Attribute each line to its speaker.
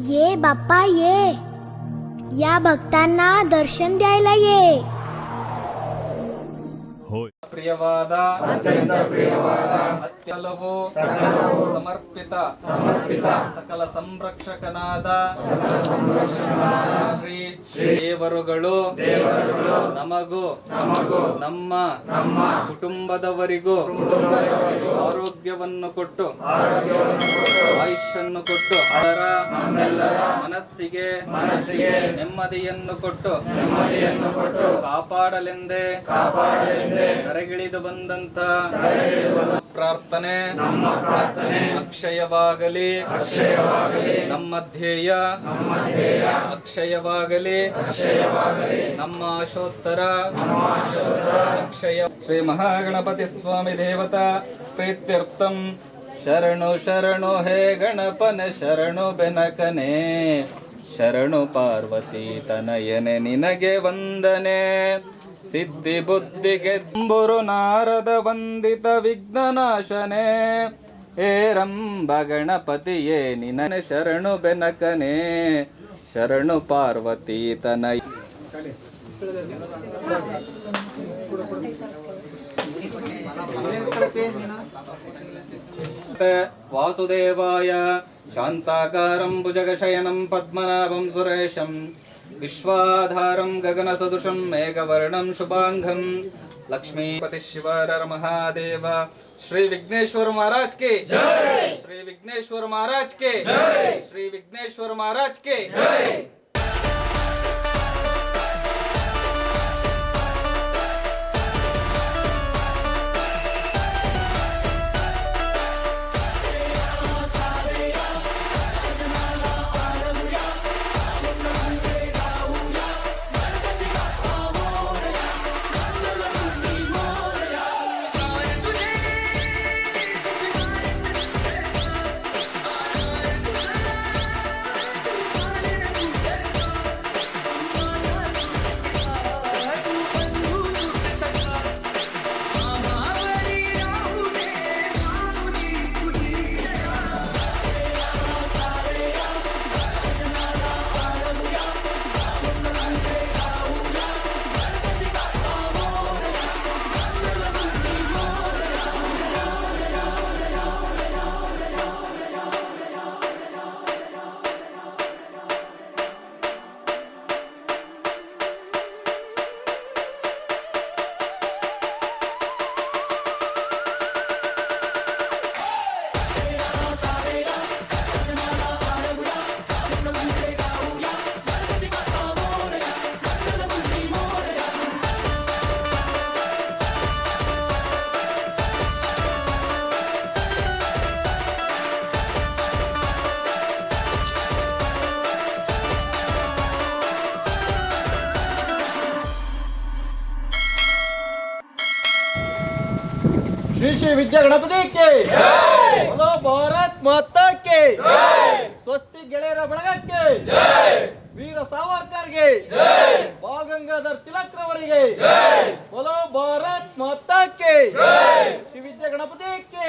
Speaker 1: ये बाप्पा ये या भक्तांना दर्शन द्यायला ये
Speaker 2: होय
Speaker 3: ಪ್ರಿಯವಾದ ಅತ್ಯಲವು ಸಮರ್ಪಿತ ಸಮರ್ಪಿತ ಸಕಲ ಸಂರಕ್ಷಕನಾದ ಶ್ರೀ ದೇವರುಗಳು ನಮಗೂ ನಮ್ಮ ನಮ್ಮ ಕುಟುಂಬದವರಿಗೂ ಆರೋಗ್ಯವನ್ನು ಕೊಟ್ಟು ಆಯುಷನ್ನು ಕೊಟ್ಟು ಅದರ ಮನಸ್ಸಿಗೆ ಮನಸ್ಸಿಗೆ ನೆಮ್ಮದಿಯನ್ನು ಕೊಟ್ಟು ನೆಮ್ಮದಿಯನ್ನು ಕೊಟ್ಟು ಕಾಪಾಡಲೆಂದೇ ಕರೆಗಿಳಿದು ಬಂದಂತ ಪ್ರಾರ್ಥನೆ ನಮ್ಮ ಪ್ರಾರ್ಥನೆ ಅಕ್ಷಯವಾಗಲಿ. ಅಕ್ಷಯವಾಗಲಿ. ನಮ್ಮ ಧ್ಯೇಯ ನಮ್ಮ ಧ್ಯೇಯ ಅಕ್ಷಯವಾಗಲಿ. ಅಕ್ಷಯವಾಗಲಿ. ನಮ್ಮ ಆಶೋತ್ತರ ನಮ್ಮ ಅಕ್ಷಯ ಶ್ರೀ ಮಹಾಗಣಪತಿ ಸ್ವಾಮಿ ದೇವತಾ ಪ್ರೀತ್ಯರ್ಥಂ ಶರಣು ಶರಣು, ಹೇ ಗಣಪನ, ಶರಣು ಬೆನಕನೆ. ಶರಣು ಪಾರ್ವತಿ ತನಯನೆ, ನಿನಗೆ ವಂದನೆ. ಸಿದ್ಧಿ ಬುದ್ಧಿಗೆ ತುಂಬುರು ನಾರದ ವಂದಿತ ವಿಘ್ನನಾಶನೆ. ಏರಂಬ ಗಣಪತಿಯೇ, ನಿನನೆ ಶರಣು ಬೆನಕನೆ. ಶರಣು ಪಾರ್ವತಿ ತನಯ वासुदेवाय। शान्ताकारं भुजगशयनं पद्मनाभं सुरेशं। विश्वाधारं गगनसदृशं मेघवर्णं शुभाङ्घं लक्ष्मीपतिशिवर महादेव। श्री विघ्नेश्वर महाराज के। श्री विघ्नेश्वर महाराज के। श्री विघ्नेश्वर महाराज के।
Speaker 4: ಶ್ರೀ ಶ್ರೀ ವಿದ್ಯಾ ಗಣಪತಿ ಕೆ. ಹಲೋ ಭಾರತ್ ಮಾತಾ ಕೆ. ಸ್ವಸ್ತಿ ಗೆಳೆಯರ ಬಳಗಕ್ಕೆ. ವೀರ ಸಾವರ್ಕರ್ಗೆ. ಬಾಲ್ ಗಂಗಾಧರ್ ತಿಲಕ್ರವರಿಗೆ ಹಲೋ ಭಾರತ್ ಮಾತಾ ಕೇ. ಶ್ರೀ ವಿದ್ಯಾ ಗಣಪತಿ ಕೆ.